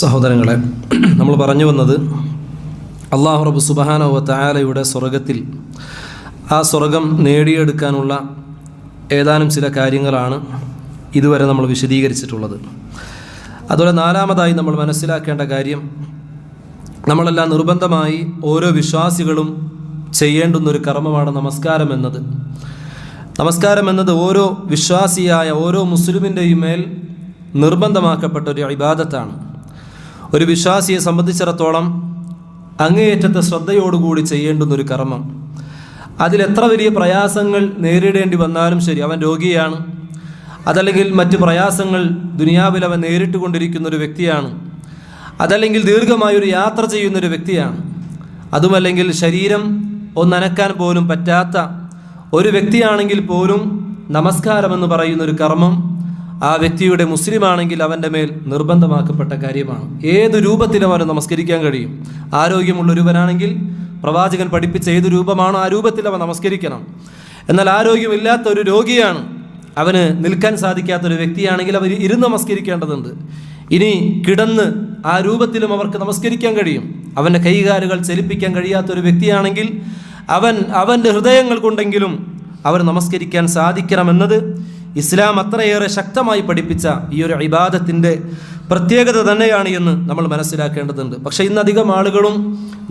സഹോദരങ്ങളെ നമ്മൾ പറഞ്ഞു വന്നത് അള്ളാഹു റബ് സുബഹാനോ തായാലയുടെ സ്വർഗത്തിൽ ആ സ്വർഗം നേടിയെടുക്കാനുള്ള ഏതാനും ചില കാര്യങ്ങളാണ് ഇതുവരെ നമ്മൾ വിശദീകരിച്ചിട്ടുള്ളത്. അതുപോലെ നാലാമതായി നമ്മൾ മനസ്സിലാക്കേണ്ട കാര്യം നമ്മളെല്ലാം നിർബന്ധമായി ഓരോ വിശ്വാസികളും ചെയ്യേണ്ടുന്നൊരു കർമ്മമാണ് നമസ്കാരം എന്നത്. നമസ്കാരം എന്നത് ഓരോ വിശ്വാസിയായ ഓരോ മുസ്ലിമിന്റെയും മേൽ നിർബന്ധമാക്കപ്പെട്ട ഒരു ഇബാദത്താണ്. ഒരു വിശ്വാസിയെ സംബന്ധിച്ചിടത്തോളം അങ്ങേയറ്റത്തെ ശ്രദ്ധയോടുകൂടി ചെയ്യേണ്ടുന്ന ഒരു കർമ്മം അതിലെത്ര വലിയ പ്രയാസങ്ങൾ നേരിടേണ്ടി വന്നാലും ശരി അവൻ രോഗിയാണ്. അതല്ലെങ്കിൽ മറ്റ് പ്രയാസങ്ങൾ ദുനിയാവിൽ അവൻ നേരിട്ട് കൊണ്ടിരിക്കുന്ന ഒരു വ്യക്തിയാണ്. അതല്ലെങ്കിൽ ദീർഘമായൊരു യാത്ര ചെയ്യുന്നൊരു വ്യക്തിയാണ്. അതുമല്ലെങ്കിൽ ശരീരം ഒന്നനക്കാൻ പോലും പറ്റാത്ത ഒരു വ്യക്തിയാണെങ്കിൽ പോലും നമസ്കാരമെന്ന് പറയുന്നൊരു കർമ്മം ആ വ്യക്തിയുടെ മുസ്ലിം ആണെങ്കിൽ അവന്റെ മേൽ നിർബന്ധമാക്കപ്പെട്ട കാര്യമാണ്. ഏത് രൂപത്തിലും അവന് നമസ്കരിക്കാൻ കഴിയും. ആരോഗ്യമുള്ള ഒരുവനാണെങ്കിൽ പ്രവാചകൻ പഠിപ്പിച്ച ഏത് രൂപമാണോ ആ രൂപത്തിൽ അവൻ നമസ്കരിക്കണം. എന്നാൽ ആരോഗ്യമില്ലാത്ത ഒരു രോഗിയാണ് അവന് നിൽക്കാൻ സാധിക്കാത്ത ഒരു വ്യക്തിയാണെങ്കിൽ അവർ ഇരുന്ന് നമസ്കരിക്കേണ്ടതുണ്ട്. ഇനി കിടന്ന് ആ രൂപത്തിലും അവർക്ക് നമസ്കരിക്കാൻ കഴിയും. അവന്റെ കൈകാലുകൾ ചലിപ്പിക്കാൻ കഴിയാത്ത ഒരു വ്യക്തിയാണെങ്കിൽ അവൻ അവന്റെ ഹൃദയങ്ങൾ കൊണ്ടെങ്കിലും അവർ നമസ്കരിക്കാൻ സാധിക്കണമെന്നത് ഇസ്ലാം അത്രയേറെ ശക്തമായി പഠിപ്പിച്ച ഈ ഒരു ഇബാദത്തിന്റെ പ്രത്യേകത തന്നെയാണ് എന്ന് നമ്മൾ മനസ്സിലാക്കേണ്ടതുണ്ട്. പക്ഷെ ഇന്നധികം ആളുകളും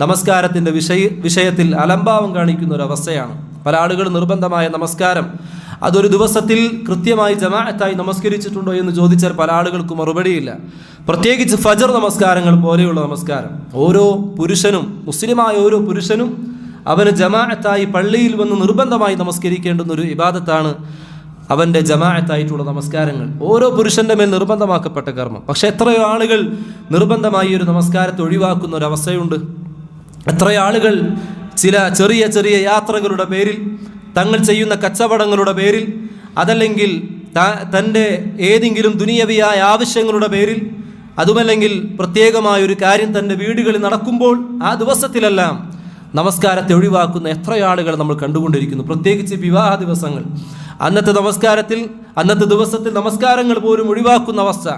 നമസ്കാരത്തിന്റെ വിഷയ വിഷയത്തിൽ അലംഭാവം കാണിക്കുന്ന ഒരു അവസ്ഥയാണ്. പല ആളുകൾ നിർബന്ധമായ നമസ്കാരം അതൊരു ദിവസത്തിൽ കൃത്യമായി ജമാഅത്തായി നമസ്കരിച്ചിട്ടുണ്ടോ എന്ന് ചോദിച്ചാൽ പല ആളുകൾക്കും മറുപടിയില്ല. പ്രത്യേകിച്ച് ഫജർ നമസ്കാരങ്ങൾ പോലെയുള്ള നമസ്കാരം. ഓരോ പുരുഷനും മുസ്ലിമായ ഓരോ പുരുഷനും അവന് ജമാഅത്തായി പള്ളിയിൽ വന്ന് നിർബന്ധമായി നമസ്കരിക്കേണ്ടുന്ന ഒരു ഇബാദത്താണ് അവന്റെ ജമാഅത്തായിട്ടുള്ള നമസ്കാരങ്ങൾ ഓരോ പുരുഷന്റെ മേൽ നിർബന്ധമാക്കപ്പെട്ട കർമ്മം. പക്ഷേ എത്രയോ ആളുകൾ നിർബന്ധമായി ഒരു നമസ്കാരത്തെ ഒഴിവാക്കുന്ന ഒരു അവസ്ഥയുണ്ട്. എത്രയോ ആളുകൾ ചില ചെറിയ ചെറിയ യാത്രകളുടെ പേരിൽ തങ്ങൾ ചെയ്യുന്ന കച്ചവടങ്ങളുടെ പേരിൽ അതല്ലെങ്കിൽ തന്റെ ഏതെങ്കിലും ദുനിയവിയായ ആവശ്യങ്ങളുടെ പേരിൽ അതുമല്ലെങ്കിൽ പ്രത്യേകമായ ഒരു കാര്യം തന്റെ വീടുകളിൽ നടക്കുമ്പോൾ ആ ദിവസത്തിലെല്ലാം നമസ്കാരത്തെ ഒഴിവാക്കുന്ന എത്ര ആളുകൾ നമ്മൾ കണ്ടുകൊണ്ടിരിക്കുന്നു. പ്രത്യേകിച്ച് വിവാഹ ദിവസങ്ങൾ. അന്നത്തെ നമസ്കാരത്തിൽ അന്നത്തെ ദിവസത്തിൽ നമസ്കാരങ്ങൾ പോലും ഒഴിവാക്കുന്ന അവസ്ഥ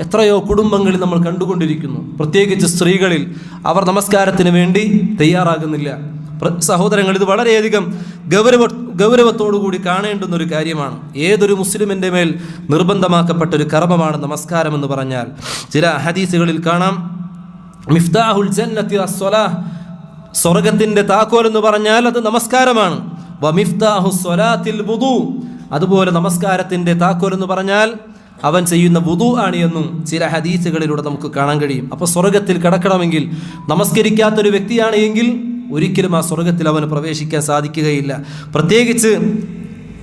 എത്രയോ കുടുംബങ്ങളിൽ നമ്മൾ കണ്ടുകൊണ്ടിരിക്കുന്നു. പ്രത്യേകിച്ച് സ്ത്രീകളിൽ അവർ നമസ്കാരത്തിന് വേണ്ടി തയ്യാറാകുന്നില്ല. സഹോദരങ്ങൾ ഇത് വളരെയധികം ഗൗരവ ഗൗരവത്തോടു കൂടി കാണേണ്ടുന്ന ഒരു കാര്യമാണ്. ഏതൊരു മുസ്ലിമിന്റെ മേൽ നിർബന്ധമാക്കപ്പെട്ട ഒരു കർമ്മമാണ് നമസ്കാരം എന്ന് പറഞ്ഞാൽ. ചില ഹദീസുകളിൽ കാണാം മിഫ്താഹുൽ ജന്നത്തി അസ്വലാഹ് സ്വർഗത്തിന്റെ താക്കോൽ എന്ന് പറഞ്ഞാൽ അത് നമസ്കാരമാണ്. അതുപോലെ നമസ്കാരത്തിന്റെ താക്കോൽ എന്ന് പറഞ്ഞാൽ അവൻ ചെയ്യുന്ന വുദു ആണ് എന്നും ചില ഹദീസുകളിലൂടെ നമുക്ക് കാണാൻ കഴിയും. അപ്പോൾ സ്വർഗത്തിൽ കിടക്കണമെങ്കിൽ നമസ്കരിക്കാത്തൊരു വ്യക്തിയാണ് എങ്കിൽ ഒരിക്കലും ആ സ്വർഗത്തിൽ അവന് പ്രവേശിക്കാൻ സാധിക്കുകയില്ല. പ്രത്യേകിച്ച്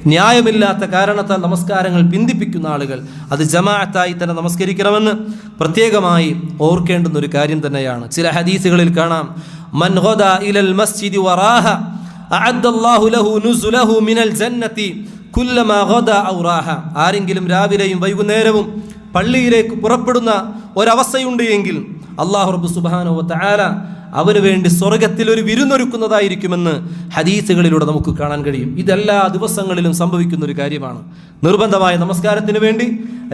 ന്യായമില്ലാത്ത കാരണത്താൽ നമസ്കാരങ്ങൾ പിന്തിപ്പിക്കുന്ന ആളുകൾ അത് ജമാഅത്തായി തന്നെ നമസ്കരിക്കണമെന്ന് പ്രത്യേകമായി ഓർക്കേണ്ടുന്ന ഒരു കാര്യം തന്നെയാണ്. ചില ഹദീസുകളിൽ കാണാം മൻഹോദ ഇലൽ മസ്ജിദി വറാഹ ആരെങ്കിലും രാവിലെയും വൈകുന്നേരവും പള്ളിയിലേക്ക് പുറപ്പെടുന്ന ഒരവസ്ഥയുണ്ട് എങ്കിൽ അള്ളാഹു റബ്ബ് വ തആല അവന് വേണ്ടി സ്വർഗത്തിൽ ഒരു വിരുന്നൊരുക്കുന്നതായിരിക്കുമെന്ന് ഹദീസുകളിലൂടെ നമുക്ക് കാണാൻ കഴിയും. ഇതെല്ലാ ദിവസങ്ങളിലും സംഭവിക്കുന്ന ഒരു കാര്യമാണ്. നിർബന്ധമായ നമസ്കാരത്തിന് വേണ്ടി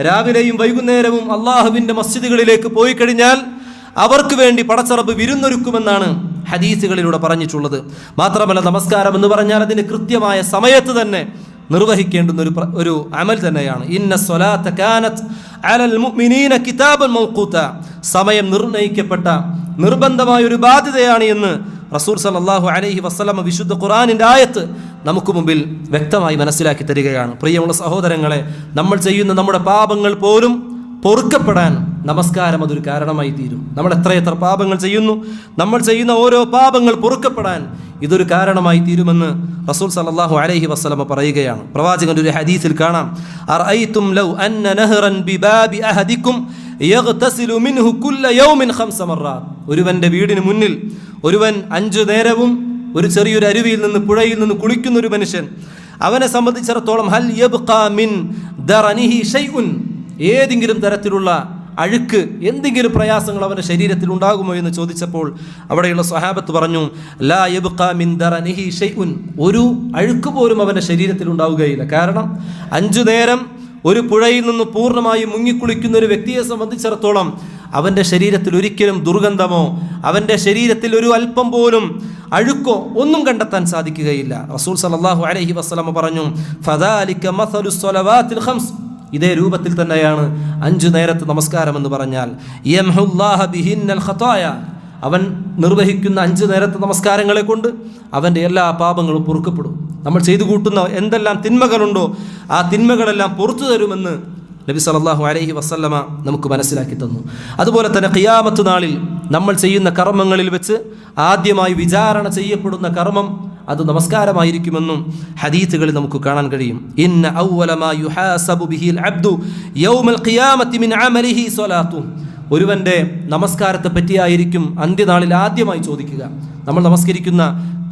രാവിലെയും വൈകുന്നേരവും അള്ളാഹുവിന്റെ മസ്ജിദുകളിലേക്ക് പോയി കഴിഞ്ഞാൽ അവർക്ക് വേണ്ടി പടച്ചറബ് വിരുന്നൊരുക്കുമെന്നാണ് ഹദീസുകളിലൂടെ പറഞ്ഞിട്ടുള്ളത്. മാത്രമല്ല നമസ്കാരം എന്ന് പറഞ്ഞാൽ അതിന് കൃത്യമായ സമയത്ത് തന്നെ നിർവഹിക്കേണ്ടുന്ന ഒരു ഒരു അമൽ തന്നെയാണ്. ഇന്ന സ്വലാത്ത കാനത്ത് അലൽ മുഅ്മിനീന കിതാബൻ മൗഖൂത. സമയം നിർണയിക്കപ്പെട്ട നിർബന്ധമായ ഒരു ബാധ്യതയാണ് എന്ന് റസൂൽ സല്ലല്ലാഹു അലൈഹി വസല്ലമ വിശുദ്ധ ഖുർആനിന്റെ ആയത്ത് നമുക്ക് മുമ്പിൽ വ്യക്തമായി മനസ്സിലാക്കി തരികയാണ്. പ്രിയമുള്ള സഹോദരങ്ങളെ നമ്മൾ ചെയ്യുന്ന നമ്മുടെ പാപങ്ങൾ പോലും പൊറുക്കപ്പെടാൻ നമസ്കാരം അതൊരു കാരണമായി തീരും. നമ്മൾ എത്രയെത്ര പാപങ്ങൾ ചെയ്യുന്നു നമ്മൾ ചെയ്യുന്ന ഓരോ പാപങ്ങൾ പൊറുക്കപ്പെടാൻ ഇതൊരു കാരണമായി തീരുമെന്ന് റസൂൽ സല്ലല്ലാഹു അലൈഹി വസ്ലമ പറയുകയാണ്. പ്രവാചകൻ ഒരു ഹദീസിൽ കാണാം. ഒരുവന്റെ വീടിന് മുന്നിൽ ഒരുവൻ അഞ്ചു നേരവും ഒരു ചെറിയൊരു അരുവിയിൽ നിന്ന് പുഴയിൽ നിന്ന് കുളിക്കുന്ന ഒരു മനുഷ്യൻ അവനെ സംബന്ധിച്ചിടത്തോളം ഹൽ മിൻ ഏതെങ്കിലും തരത്തിലുള്ള അഴുക്ക് എന്തെങ്കിലും പ്രയാസങ്ങൾ അവന്റെ ശരീരത്തിൽ ഉണ്ടാകുമോ എന്ന് ചോദിച്ചപ്പോൾ അവിടെയുള്ള സ്വഹാബത്ത് പറഞ്ഞു ലാ ഒരു അഴുക്ക് പോലും അവന്റെ ശരീരത്തിൽ ഉണ്ടാവുകയില്ല. കാരണം അഞ്ചു നേരം ഒരു പുഴയിൽ നിന്ന് പൂർണമായി മുങ്ങിക്കുളിക്കുന്ന ഒരു വ്യക്തിയെ സംബന്ധിച്ചിടത്തോളം അവന്റെ ശരീരത്തിൽ ഒരിക്കലും ദുർഗന്ധമോ അവന്റെ ശരീരത്തിൽ ഒരു അല്പം പോലും അഴുക്കോ ഒന്നും കണ്ടെത്താൻ സാധിക്കുകയില്ല. റസൂൽ സല്ലല്ലാഹു അലഹി വസല്ലമ പറഞ്ഞു ഇതേ രൂപത്തിൽ തന്നെയാണ് അഞ്ചു നേരത്തെ നമസ്കാരം എന്ന് പറഞ്ഞാൽ അവൻ നിർവഹിക്കുന്ന അഞ്ച് നേരത്തെ നമസ്കാരങ്ങളെ കൊണ്ട് അവന്റെ എല്ലാ പാപങ്ങളും പൊറുക്കപ്പെടും. നമ്മൾ ചെയ്തു കൂട്ടുന്ന എന്തെല്ലാം തിന്മകളുണ്ടോ ആ തിന്മകളെല്ലാം പുറത്തു തരുമെന്ന് നബി സല്ലല്ലാഹു അലൈഹി വസല്ലമ നമുക്ക് മനസ്സിലാക്കി തന്നു. അതുപോലെ തന്നെ ഖിയാമത്ത് നാളിൽ നമ്മൾ ചെയ്യുന്ന കർമ്മങ്ങളിൽ വെച്ച് ആദ്യമായി വിചാരണ ചെയ്യപ്പെടുന്ന കർമ്മം അത് നമസ്കാരമായിരിക്കുമെന്നും ഹദീത്തുകളിൽ നമുക്ക് കാണാൻ കഴിയും. ഇന്ന യുഹാസബു ബിഹിൽ അബ്ദു യൗമൽ മിൻ ഒരുവന്റെ നമസ്കാരത്തെ പറ്റിയായിരിക്കും അന്ത്യനാളിൽ ആദ്യമായി ചോദിക്കുക. നമ്മൾ നമസ്കരിക്കുന്ന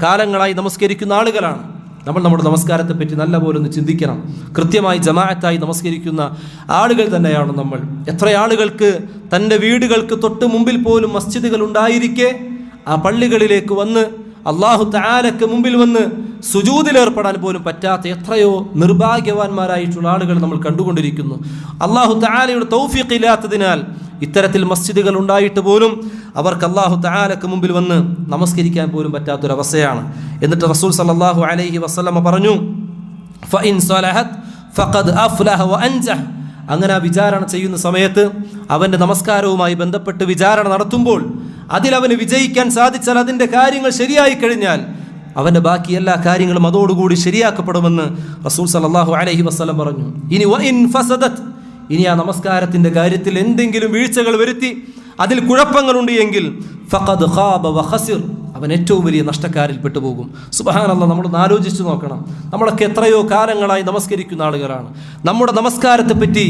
കാലങ്ങളായി നമസ്കരിക്കുന്ന ആളുകളാണ്. നമ്മൾ നമ്മുടെ നമസ്കാരത്തെ പറ്റി നല്ല പോലെ ഒന്ന് ചിന്തിക്കണം. കൃത്യമായി ജമാഅത്തായി നമസ്കരിക്കുന്ന ആളുകൾ തന്നെയാണ് നമ്മൾ. എത്ര ആളുകൾക്ക് തന്റെ വീടുകൾക്ക് തൊട്ട് മുമ്പിൽ പോലും മസ്ജിദുകൾ ഉണ്ടായിരിക്കെ ആ പള്ളികളിലേക്ക് വന്ന് അള്ളാഹു താലക്ക് മുമ്പിൽ വന്ന് സുജൂതിലേർപ്പെടാൻ പോലും പറ്റാത്ത എത്രയോ നിർഭാഗ്യവാന്മാരായിട്ടുള്ള ആളുകൾ നമ്മൾ കണ്ടുകൊണ്ടിരിക്കുന്നു. അള്ളാഹു താലയുടെ തൗഫീഖ് ഇല്ലാത്തതിനാൽ ഇത്തരത്തിൽ മസ്ജിദുകൾ ഉണ്ടായിട്ട് പോലും അവർക്ക് അള്ളാഹു താലക്ക് മുമ്പിൽ വന്ന് നമസ്കരിക്കാൻ പോലും പറ്റാത്തൊരവസ്ഥയാണ്. എന്നിട്ട് റസൂൽ സല്ലല്ലാഹു അലൈഹി വസ്ലമ പറഞ്ഞു അങ്ങനെ ആ വിചാരണ ചെയ്യുന്ന സമയത്ത് അവന്റെ നമസ്കാരവുമായി ബന്ധപ്പെട്ട് വിചാരണ നടത്തുമ്പോൾ അതിൽ അവന് വിജയിക്കാൻ സാധിച്ചാൽ അതിന്റെ കാര്യങ്ങൾ ശരിയായി കഴിഞ്ഞാൽ അവന്റെ ബാക്കി എല്ലാ കാര്യങ്ങളും അതോടുകൂടി ശരിയാക്കപ്പെടുമെന്ന് റസൂൽ സലാഹു അലഹി വസ്ലം പറഞ്ഞു. ഇനി ഇൻ ഫസദത് ഇനി ആ നമസ്കാരത്തിന്റെ കാര്യത്തിൽ എന്തെങ്കിലും വീഴ്ചകൾ വരുത്തി അതിൽ കുഴപ്പങ്ങളുണ്ട് എങ്കിൽ ഫഖദ് ഖാബ വഖസിർ അവൻ ഏറ്റവും വലിയ നഷ്ടക്കാരിൽ പെട്ടുപോകും. സുബഹാനല്ല നമ്മളൊന്ന് ആലോചിച്ച് നോക്കണം. നമ്മളൊക്കെ എത്രയോ കാലങ്ങളായി നമസ്കരിക്കുന്ന ആളുകളാണ്. നമ്മുടെ നമസ്കാരത്തെ പറ്റി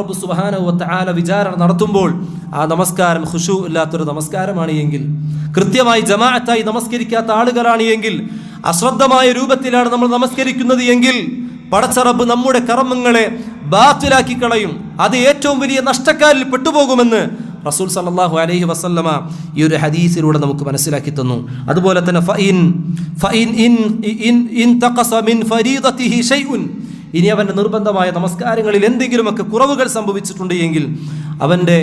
റബ്ബ് സുബഹാനവത്ത് ആല വിചാരണ നടത്തുമ്പോൾ ആ നമസ്കാരം ഖുഷു ഇല്ലാത്തൊരു നമസ്കാരമാണ് എങ്കിൽ കൃത്യമായി ജമാഅത്തായി നമസ്കരിക്കാത്ത ആളുകളാണ് എങ്കിൽ അശ്രദ്ധമായ രൂപത്തിലാണ് നമ്മൾ നമസ്കരിക്കുന്നത് എങ്കിൽ പടച്ചറബ് നമ്മുടെ കർമ്മങ്ങളെ ബാത്തിലാക്കി കളയും. അത് ഏറ്റവും വലിയ നഷ്ടക്കാരിൽ പെട്ടുപോകുമെന്ന് റസൂൽ സല്ലല്ലാഹു അലൈഹി വസല്ലമ ഈ ഒരു ഹദീസിലൂടെ നമുക്ക് മനസ്സിലാക്കി തന്നു. അതുപോലെ തന്നെ ഇൻ ഇനി അവന്റെ നിർബന്ധമായ നമസ്കാരങ്ങളിൽ എന്തെങ്കിലുമൊക്കെ കുറവുകൾ സംഭവിച്ചിട്ടുണ്ട് എങ്കിൽ അവന്റെ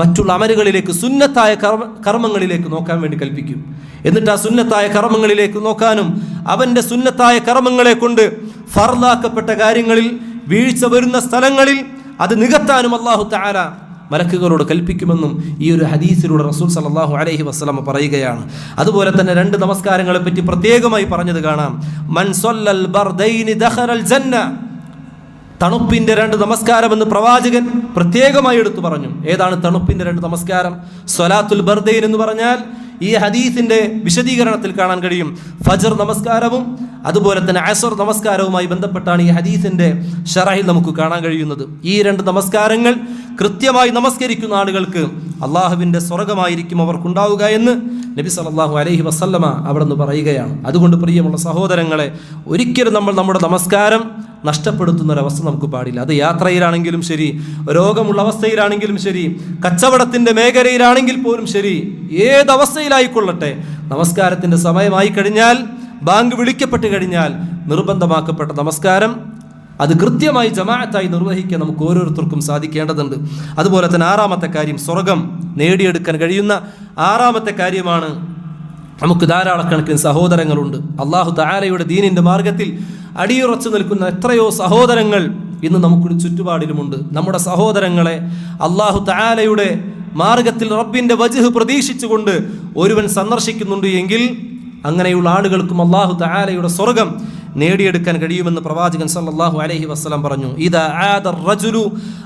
മറ്റുള്ള അമലുകളിലേക്ക് സുന്നത്തായ കർമ്മ കർമ്മങ്ങളിലേക്ക് നോക്കാൻ വേണ്ടി കൽപ്പിക്കും. എന്നിട്ട് ആ സുന്നത്തായ കർമ്മങ്ങളിലേക്ക് നോക്കാനും അവന്റെ സുന്നത്തായ കർമ്മങ്ങളെ കൊണ്ട് ഫർലാക്കപ്പെട്ട കാര്യങ്ങളിൽ വീഴ്ച വരുന്ന സ്ഥലങ്ങളിൽ അത് നികത്താനും അള്ളാഹു താല മലക്കുകളോട് കൽപ്പിക്കുമെന്നും ഈ ഒരു ഹദീസിലൂടെ റസൂൽ സല്ലല്ലാഹു അലൈഹി വസ്ലമ പറയുകയാണ്. അതുപോലെ തന്നെ രണ്ട് നമസ്കാരങ്ങളെ പറ്റി പ്രത്യേകമായി പറഞ്ഞത് കാണാം. തണുപ്പിന്റെ രണ്ട് നമസ്കാരം എന്ന് പ്രവാചകൻ പ്രത്യേകമായി എടുത്തു പറഞ്ഞു. ഏതാണ് തണുപ്പിന്റെ രണ്ട് നമസ്കാരം? സ്വലാത്തുൽ ബർദൈൻ എന്ന് പറഞ്ഞാൽ ഈ ഹദീസിന്റെ വിശദീകരണത്തിൽ കാണാൻ കഴിയും. ഫജർ നമസ്കാരവും അതുപോലെ തന്നെ അസർ നമസ്കാരവുമായി ബന്ധപ്പെട്ടാണ് ഈ ഹദീസിന്റെ ഷറഹിൽ നമുക്ക് കാണാൻ കഴിയുന്നത്. ഈ രണ്ട് നമസ്കാരങ്ങൾ കൃത്യമായി നമസ്കരിക്കുന്ന ആളുകൾക്ക് അള്ളാഹുവിന്റെ സ്വർഗമായിരിക്കും അവർക്കുണ്ടാവുക എന്ന് നബി സല്ലല്ലാഹു അലൈഹി വസല്ലമ അവിടെ നിന്ന് പറയുകയാണ്. അതുകൊണ്ട് പ്രിയമുള്ള സഹോദരങ്ങളെ ഒരിക്കലും നമ്മൾ നമ്മുടെ നമസ്കാരം നഷ്ടപ്പെടുത്തുന്ന ഒരവസ്ഥ നമുക്ക് പാടില്ല. അത് യാത്രയിലാണെങ്കിലും ശരി രോഗമുള്ള അവസ്ഥയിലാണെങ്കിലും ശരി കച്ചവടത്തിന്റെ മേഖലയിലാണെങ്കിൽ പോലും ശരി ഏതവസ്ഥയിലായിക്കൊള്ളട്ടെ? നമസ്കാരത്തിന്റെ സമയമായി കഴിഞ്ഞാൽ ബാങ്ക് വിളിക്കപ്പെട്ട് കഴിഞ്ഞാൽ നിർബന്ധമാക്കപ്പെട്ട നമസ്കാരം അത് കൃത്യമായി ജമാഅത്തായി നിർവഹിക്കാൻ നമുക്ക് ഓരോരുത്തർക്കും സാധിക്കേണ്ടതുണ്ട്. അതുപോലെ തന്നെ ആറാമത്തെ കാര്യം സ്വർഗം നേടിയെടുക്കാൻ കഴിയുന്ന ആറാമത്തെ കാര്യമാണ് നമുക്ക് ധാരാളക്കണക്കിന് സഹോദരങ്ങളുണ്ട്. അള്ളാഹു താലയുടെ ദീനിന്റെ മാർഗത്തിൽ അടിയുറച്ചു നിൽക്കുന്ന എത്രയോ സഹോദരങ്ങൾ ഇന്ന് നമുക്ക് ചുറ്റുപാടിലുമുണ്ട്. നമ്മുടെ സഹോദരങ്ങളെ അള്ളാഹു താലയുടെ മാർഗത്തിൽ റബ്ബിന്റെ വജുഹ് പ്രതീക്ഷിച്ചുകൊണ്ട് ഒരുവൻ സന്ദർശിക്കുന്നുണ്ട് എങ്കിൽ അങ്ങനെയുള്ള ആളുകൾക്കും അള്ളാഹു താലയുടെ സ്വർഗം നേടിയെടുക്കാൻ കഴിയുമെന്ന് പ്രവാചകൻ സല്ലല്ലാഹു അലൈഹി വസ്സലാം പറഞ്ഞു.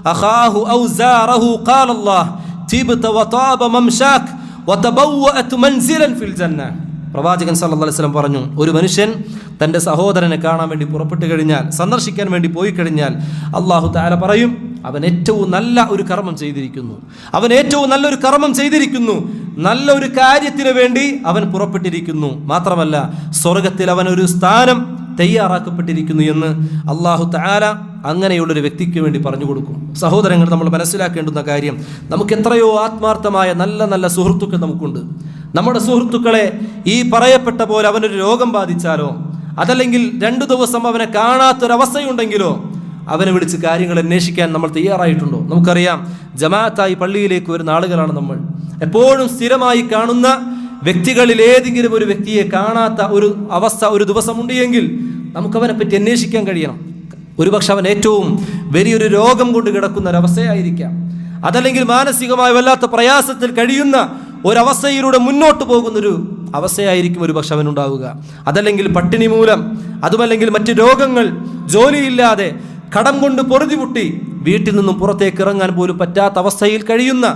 അഖാഹു ഔ തിബ്ത ഫിൽ പ്രവാചകൻ സല്ലല്ലാഹു അലൈഹി വസല്ലം പറഞ്ഞു ഒരു മനുഷ്യൻ തന്റെ സഹോദരനെ കാണാൻ വേണ്ടി പുറപ്പെട്ടു കഴിഞ്ഞാൽ സന്ദർശിക്കാൻ വേണ്ടി പോയി കഴിഞ്ഞാൽ അള്ളാഹു താല പറയും അവൻ ഏറ്റവും നല്ല ഒരു കർമ്മം ചെയ്തിരിക്കുന്നു. അവൻ ഏറ്റവും നല്ലൊരു കർമ്മം ചെയ്തിരിക്കുന്നു. നല്ല ഒരു കാര്യത്തിന് വേണ്ടി അവൻ പുറപ്പെട്ടിരിക്കുന്നു. മാത്രമല്ല സ്വർഗത്തിൽ അവൻ ഒരു സ്ഥാനം തയ്യാറാക്കപ്പെട്ടിരിക്കുന്നു എന്ന് അള്ളാഹു താല അങ്ങനെയുള്ളൊരു വ്യക്തിക്ക് വേണ്ടി പറഞ്ഞു കൊടുക്കും. സഹോദരങ്ങൾ നമ്മൾ മനസ്സിലാക്കേണ്ടുന്ന കാര്യം നമുക്ക് എത്രയോ ആത്മാർത്ഥമായ നല്ല നല്ല സുഹൃത്തുക്കൾ നമുക്കുണ്ട്. നമ്മുടെ സുഹൃത്തുക്കളെ ഈ പറയപ്പെട്ട പോലെ അവനൊരു രോഗം ബാധിച്ചാലോ അതല്ലെങ്കിൽ രണ്ടു ദിവസം അവനെ കാണാത്തൊരവസ്ഥയുണ്ടെങ്കിലോ അവനെ വിളിച്ച് കാര്യങ്ങൾ അന്വേഷിക്കാൻ നമ്മൾ തയ്യാറായിട്ടുണ്ടോ? നമുക്കറിയാം ജമാഅത്തായി പള്ളിയിലേക്ക് വരുന്ന ആളുകളാണ് നമ്മൾ. എപ്പോഴും സ്ഥിരമായി കാണുന്ന വ്യക്തികളിൽ ഏതെങ്കിലും ഒരു വ്യക്തിയെ കാണാത്ത ഒരു അവസ്ഥ ഒരു ദിവസമുണ്ട് എങ്കിൽ നമുക്കവനെ പറ്റി അന്വേഷിക്കാൻ കഴിയണം. ഒരുപക്ഷെ അവൻ ഏറ്റവും വലിയൊരു രോഗം കൊണ്ട് കിടക്കുന്ന ഒരവസ്ഥയായിരിക്കാം അതല്ലെങ്കിൽ മാനസികമായ വല്ലാത്ത പ്രയാസത്തിൽ കഴിയുന്ന ഒരവസ്ഥയിലൂടെ മുന്നോട്ട് പോകുന്നൊരു അവസ്ഥയായിരിക്കും ഒരു പക്ഷെ അവനുണ്ടാവുക. അതല്ലെങ്കിൽ പട്ടിണി മൂലം അതുമല്ലെങ്കിൽ മറ്റ് രോഗങ്ങൾ ജോലിയില്ലാതെ കടം കൊണ്ട് പൊറുതിമുട്ടി വീട്ടിൽ നിന്നും പുറത്തേക്ക് ഇറങ്ങാൻ പോലും പറ്റാത്ത അവസ്ഥയിൽ കഴിയുന്ന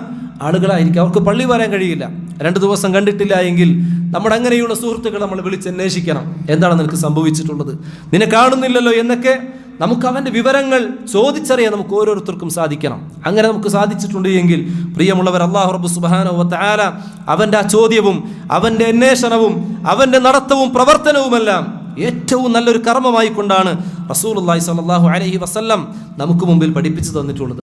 ആളുകളായിരിക്കും. അവർക്ക് പള്ളി വരാൻ കഴിയില്ല. രണ്ട് ദിവസം കണ്ടിട്ടില്ല എങ്കിൽ നമ്മുടെ അങ്ങനെയുള്ള സുഹൃത്തുക്കൾ നമ്മൾ വിളിച്ചന്വേഷിക്കണം എന്താണ് നിനക്ക് സംഭവിച്ചിട്ടുള്ളത്? നിന്നെ കാണുന്നില്ലല്ലോ എന്നൊക്കെ നമുക്ക് അവന്റെ വിവരങ്ങൾ ചോദിച്ചറിയാൻ നമുക്ക് ഓരോരുത്തർക്കും സാധിക്കണം. അങ്ങനെ നമുക്ക് സാധിച്ചിട്ടുണ്ട് എങ്കിൽ പ്രിയമുള്ളവർ അള്ളാഹു റബ്ബ് സുബാനോ താല അവന്റെ ആ ചോദ്യവും അവന്റെ അന്വേഷണവും അവന്റെ നടത്തവും പ്രവർത്തനവുമെല്ലാം ഏറ്റവും നല്ലൊരു കർമ്മമായി കൊണ്ടാണ് റസൂൽ അള്ളാഹി സാഹു അലഹി വസല്ലം നമുക്ക് മുമ്പിൽ പഠിപ്പിച്ചു തന്നിട്ടുള്ളത്.